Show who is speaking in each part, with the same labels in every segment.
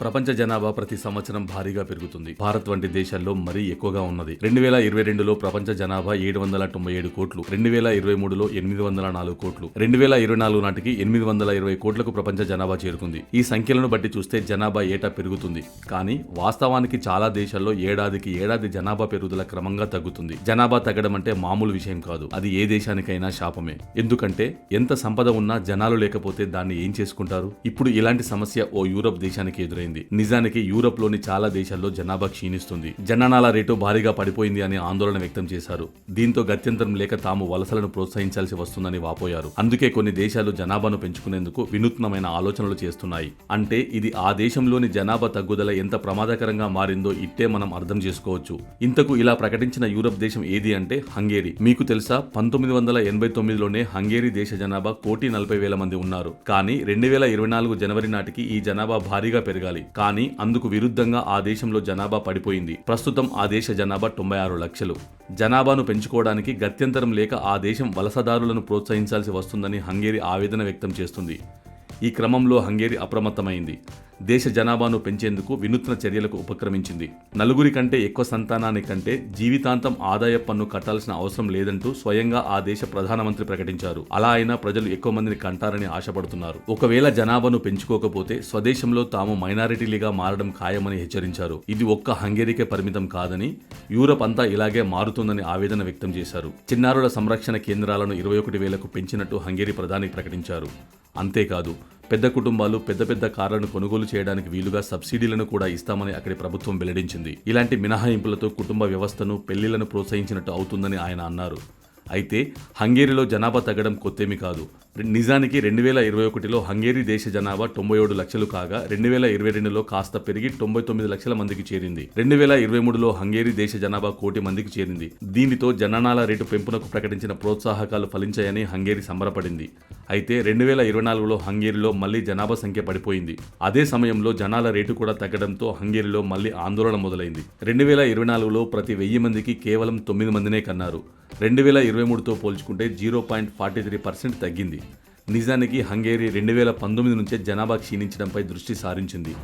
Speaker 1: ప్రపంచ జనాభా ప్రతి సంవత్సరం భారీగా పెరుగుతుంది. భారత్ వంటి దేశాల్లో మరీ ఎక్కువగా ఉన్నది. రెండు వేల ఇరవై రెండులో ప్రపంచ జనాభా ఏడు వందల తొంభై ఏడు కోట్లు రెండు వేల ఇరవై మూడులో ఎనిమిది వందల నాలుగు కోట్లు రెండు వేల ఇరవై నాలుగు నాటికి ఎనిమిది వందల ఇరవై కోట్లకు ప్రపంచ జనాభా చేరుకుంది. ఈ సంఖ్యలను బట్టి చూస్తే జనాభా ఏటా పెరుగుతుంది. కానీ వాస్తవానికి చాలా దేశాల్లో ఏడాదికి ఏడాది జనాభా పెరుగుదల క్రమంగా తగ్గుతుంది. జనాభా తగ్గడం అంటే మామూలు విషయం కాదు. అది ఏ దేశానికైనా శాపమే. ఎందుకంటే ఎంత సంపద ఉన్నా జనాలు లేకపోతే దాన్ని ఏం చేసుకుంటారు? ఇప్పుడు ఇలాంటి సమస్య ఓ యూరప్ దేశానికి ఎదురైంది నిజానికి యూరప్లోని చాలా దేశాల్లో జనాభా క్షీణిస్తుంది. జననాల రేటు భారీగా పడిపోయింది అని ఆందోళన వ్యక్తం చేశారు. దీంతో గత్యంతరం లేక తాము వలసలను ప్రోత్సహించాల్సి వస్తుందని వాపోయారు. అందుకే కొన్ని దేశాలు జనాభాను పెంచుకునేందుకు వినూత్నమైన ఆలోచనలు చేస్తున్నాయి. అంటే ఇది ఆ దేశంలోని జనాభా తగ్గుదల ఎంత ప్రమాదకరంగా మారిందో ఇట్టే మనం అర్థం చేసుకోవచ్చు. ఇంతకు ఇలా ప్రకటించిన యూరప్ దేశం ఏది అంటే హంగేరీ. మీకు తెలుసా పంతొమ్మిది వందల ఎనభై తొమ్మిదిలోనే హంగేరీ దేశ జనాభా కోటి నలభై వేల మంది ఉన్నారు. కానీ రెండు వేల ఇరవై నాలుగు జనవరి నాటికి ఈ జనాభా భారీగా పెరగాలి. కానీ అందుకు విరుద్ధంగా ఆ దేశంలో జనాభా పడిపోయింది. ప్రస్తుతం ఆ దేశ జనాభా తొంభై ఆరు లక్షలు. జనాభాను పెంచుకోవడానికి గత్యంతరం లేక ఆ దేశం వలసదారులను ప్రోత్సహించాల్సి వస్తుందని హంగేరి ఆవేదన వ్యక్తం చేస్తుంది. ఈ క్రమంలో హంగేరీ అప్రమత్తమైంది. దేశ జనాభాను పెంచేందుకు వినూత్న చర్యలకు ఉపక్రమించింది. నలుగురి కంటే ఎక్కువ సంతానాన్ని కంటే జీవితాంతం ఆదాయ పన్ను కట్టాల్సిన అవసరం లేదంటూ స్వయంగా ఆ దేశ ప్రధానమంత్రి ప్రకటించారు. అలా అయినా ప్రజలు ఎక్కువ మందిని కంటారని ఆశపడుతున్నారు. ఒకవేళ జనాభాను పెంచుకోకపోతే స్వదేశంలో తాము మైనారిటీలుగా మారడం ఖాయమని హెచ్చరించారు. ఇది ఒక్క హంగేరీకే పరిమితం కాదని యూరప్ అంతా ఇలాగే మారుతుందని ఆవేదన వ్యక్తం చేశారు. చిన్నారుల సంరక్షణ కేంద్రాలను ఇరవై ఒకటి వేలకు పెంచినట్టు హంగేరీ ప్రధాని ప్రకటించారు. అంతేకాదు పెద్ద కుటుంబాలు పెద్ద పెద్ద కార్లను కొనుగోలు చేయడానికి వీలుగా సబ్సిడీలను కూడా ఇస్తామని అక్కడి ప్రభుత్వం వెల్లడించింది. ఇలాంటి మినహాయింపులతో కుటుంబ వ్యవస్థను పెళ్ళిళ్ళను ప్రోత్సహించినట్టు అవుతుందని ఆయన అన్నారు. అయితే హంగేరీలో జనాభా తగ్గడం కొత్తేమి కాదు. నిజానికి రెండు వేల ఇరవై ఒకటిలో హంగేరీ దేశ జనాభా తొంభై ఏడు లక్షలు కాగా రెండు వేల ఇరవై రెండులో కాస్త పెరిగి తొంభై తొమ్మిది లక్షల మందికి చేరింది. రెండు వేల ఇరవై మూడులో హంగేరీ దేశ జనాభా కోటి మందికి చేరింది. దీనితో జననాల రేటు పెంపునకు ప్రకటించిన ప్రోత్సాహకాలు ఫలించాయని హంగేరీ సంబరపడింది. అయితే రెండు వేల ఇరవై నాలుగులో హంగేరీలో మళ్ళీ జనాభా సంఖ్య పడిపోయింది. అదే సమయంలో జనాల రేటు కూడా తగ్గడంతో హంగేరీలో మళ్ళీ ఆందోళన మొదలైంది. రెండు వేల ఇరవై నాలుగులో ప్రతి వెయ్యి మందికి కేవలం తొమ్మిది మందినే కన్నారు. రెండు వేల ఇరవై మూడుతో పోల్చుకుంటే zero point forty three percent తగ్గింది. నిజానికి హంగేరీ రెండు వేల పంతొమ్మిది నుంచే జనాభా క్షీణించడంపై దృష్టి సారించింది.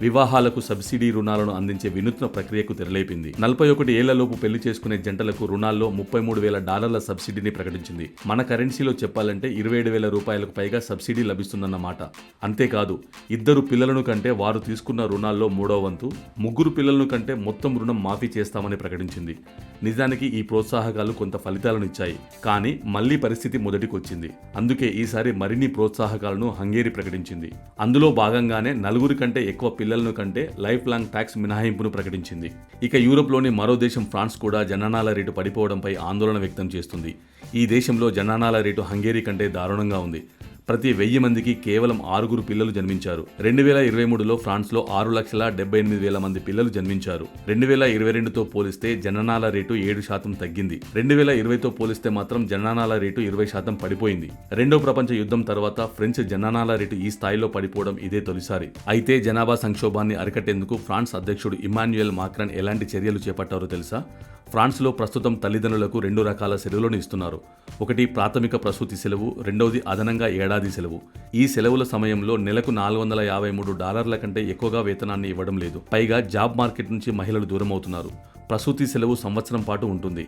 Speaker 1: వివాహాలకు సబ్సిడీ రుణాలను అందించే వినూత్న ప్రక్రియకు తెరలేపింది. నలభై ఒకటి ఏళ్ళలోపు పెళ్ళి చేసుకునే జంటలకు రుణాల్లో ముప్పై మూడు వేల డాలర్ల సబ్సిడీని ప్రకటించింది. మన కరెన్సీలో చెప్పాలంటే ఇరవై ఏడు వేల రూపాయలకు పైగా సబ్సిడీ లభిస్తుందన్నమాట అంతేకాదు ఇద్దరు పిల్లలను కంటే వారు తీసుకున్న రుణాల్లో మూడో వంతు ముగ్గురు పిల్లలను కంటే మొత్తం రుణం మాఫీ చేస్తామని ప్రకటించింది. నిజానికి ఈ ప్రోత్సాహకాలు కొంత ఫలితాలను ఇచ్చాయి. కానీ మళ్ళీ పరిస్థితి మొదటికొచ్చింది. అందుకే ఈసారి మరిన్ని ప్రోత్సాహకాలను హంగేరి ప్రకటించింది. అందులో భాగంగానే నలుగురి కంటే ఎక్కువ పిల్లలను కంటే లైఫ్ లాంగ్ ట్యాక్స్ మినహాయింపును ప్రకటించింది. ఇక యూరోప్లోని మరో దేశం ఫ్రాన్స్ కూడా జననాల రేటు పడిపోవడంపై ఆందోళన వ్యక్తం చేస్తుంది. ఈ దేశంలో జననాల రేటు హంగేరీ కంటే దారుణంగా ఉంది. ప్రతి వెయ్యి మందికి కేవలం ఆరుగురు పిల్లలు జన్మించారు. రెండు వేల ఇరవై మూడులో ఫ్రాన్స్లో ఆరు లక్షల డెబ్బై ఎనిమిది వేల మంది పిల్లలు జన్మించారు. రెండు వేల ఇరవై రెండుతో పోలిస్తే జననాల రేటు ఏడు శాతం తగ్గింది. రెండు వేల ఇరవైతో పోలిస్తే మాత్రం జననాల రేటు ఇరవై శాతం పడిపోయింది. రెండో ప్రపంచ యుద్ధం తర్వాత ఫ్రెంచ్ జననాల రేటు ఈ స్థాయిలో పడిపోవడం ఇదే తొలిసారి. అయితే జనాభా సంక్షోభాన్ని అరికట్టేందుకు ఫ్రాన్స్ అధ్యక్షుడు ఇమాన్యుయల్ మాక్రన్ ఎలాంటి చర్యలు చేపట్టారో తెలుసా? ఫ్రాన్స్లో ప్రస్తుతం తల్లిదండ్రులకు రెండు రకాల సెలవులను ఇస్తున్నారు. ఒకటి ప్రాథమిక ప్రసూతి సెలవు రెండవది అదనంగా ఏడాది ఏడాది సెలవు. ఈ సెలవుల సమయంలో నెలకు నాలుగు వందల యాభై మూడు డాలర్ల కంటే ఎక్కువగా వేతనాన్ని ఇవ్వడం లేదు. పైగా జాబ్ మార్కెట్ నుంచి మహిళలు దూరం అవుతున్నారు ప్రసూతి సెలవు సంవత్సరం పాటు ఉంటుంది.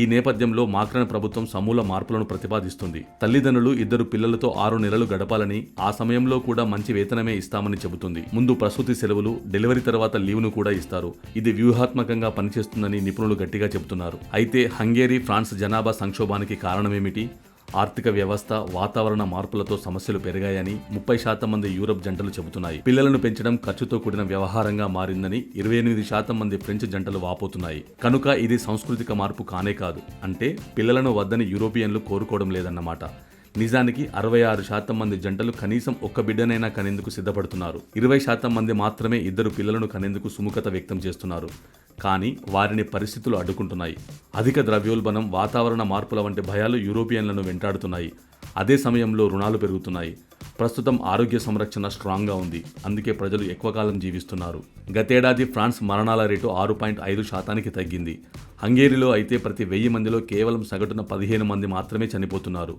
Speaker 1: ఈ నేపథ్యంలో మాక్రన్ ప్రభుత్వం సమూల మార్పులను ప్రతిపాదిస్తుంది. తల్లిదండ్రులు ఇద్దరు పిల్లలతో ఆరు నెలలు గడపాలని ఆ సమయంలో కూడా మంచి వేతనమే ఇస్తామని చెబుతుంది. ముందు ప్రసూతి సెలవులు డెలివరీ తర్వాత లీవ్ను కూడా ఇస్తారు. ఇది వ్యూహాత్మకంగా పనిచేస్తుందని నిపుణులు గట్టిగా చెబుతున్నారు. అయితే హంగేరీ ఫ్రాన్స్ జనాభా సంక్షోభానికి కారణమేమిటి? ఆర్థిక వ్యవస్థ వాతావరణ మార్పులతో సమస్యలు పెరిగాయని ముప్పై శాతం మంది యూరప్ జంటలు చెబుతున్నాయి. పిల్లలను పెంచడం ఖర్చుతో కూడిన వ్యవహారంగా మారిందని ఇరవై ఎనిమిది శాతం మంది ఫ్రెంచ్ జంటలు వాపోతున్నాయి. కనుక ఇది సాంస్కృతిక మార్పు కానే కాదు. అంటే పిల్లలను వద్దని యూరోపియన్లు కోరుకోవడం లేదన్నమాట. నిజానికి అరవై ఆరు శాతం మంది జంటలు కనీసం ఒక్క బిడ్డనైనా కనేందుకు సిద్ధపడుతున్నారు. ఇరవై శాతం మంది మాత్రమే ఇద్దరు పిల్లలను కనేందుకు సుముఖత వ్యక్తం చేస్తున్నారు. కానీ వారిని పరిస్థితులు అడ్డుకుంటున్నాయి. అధిక ద్రవ్యోల్బణం వాతావరణ మార్పుల వంటి భయాలు యూరోపియన్లను వెంటాడుతున్నాయి. అదే సమయంలో రుణాలు పెరుగుతున్నాయి. ప్రస్తుతం ఆరోగ్య సంరక్షణ స్ట్రాంగ్గా ఉంది. అందుకే ప్రజలు ఎక్కువ కాలం జీవిస్తున్నారు. గతేడాది ఫ్రాన్స్ మరణాల రేటు ఆరు పాయింట్ ఐదు శాతానికి తగ్గింది. హంగేరీలో అయితే ప్రతి వెయ్యి మందిలో కేవలం సగటున పదిహేను మంది మాత్రమే చనిపోతున్నారు.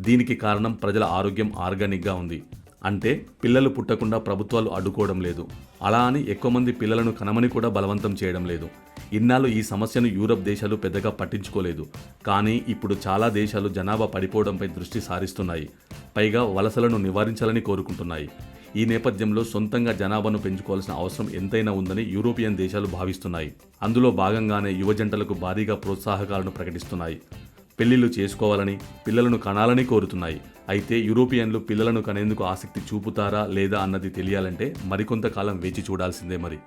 Speaker 1: దీనికి కారణం ప్రజల ఆరోగ్యం ఆర్గానిక్గా ఉంది. అంటే పిల్లలు పుట్టకుండా ప్రభుత్వాలు అడ్డుకోవడం లేదు. అలా అని ఎక్కువ మంది పిల్లలను కనమని కూడా బలవంతం చేయడం లేదు. ఇన్నాళ్ళు ఈ సమస్యను యూరప్ దేశాలు పెద్దగా పట్టించుకోలేదు. కానీ ఇప్పుడు చాలా దేశాలు జనాభా పడిపోవడంపై దృష్టి సారిస్తున్నాయి. పైగా వలసలను నివారించాలని కోరుకుంటున్నాయి. ఈ నేపథ్యంలో సొంతంగా జనాభాను పెంచుకోవాల్సిన అవసరం ఎంతైనా ఉందని యూరోపియన్ దేశాలు భావిస్తున్నాయి. అందులో భాగంగానే యువజంటలకు భారీగా ప్రోత్సాహకాలను ప్రకటిస్తున్నాయి. పెళ్ళిళ్ళు చేసుకోవాలని పిల్లలను కనాలని కోరుతున్నాయి. అయితే యూరోపియన్లు పిల్లలను కనేందుకు ఆసక్తి చూపుతారా లేదా అన్నది తెలియాలంటే మరికొంతకాలం వేచి చూడాల్సిందే మరి.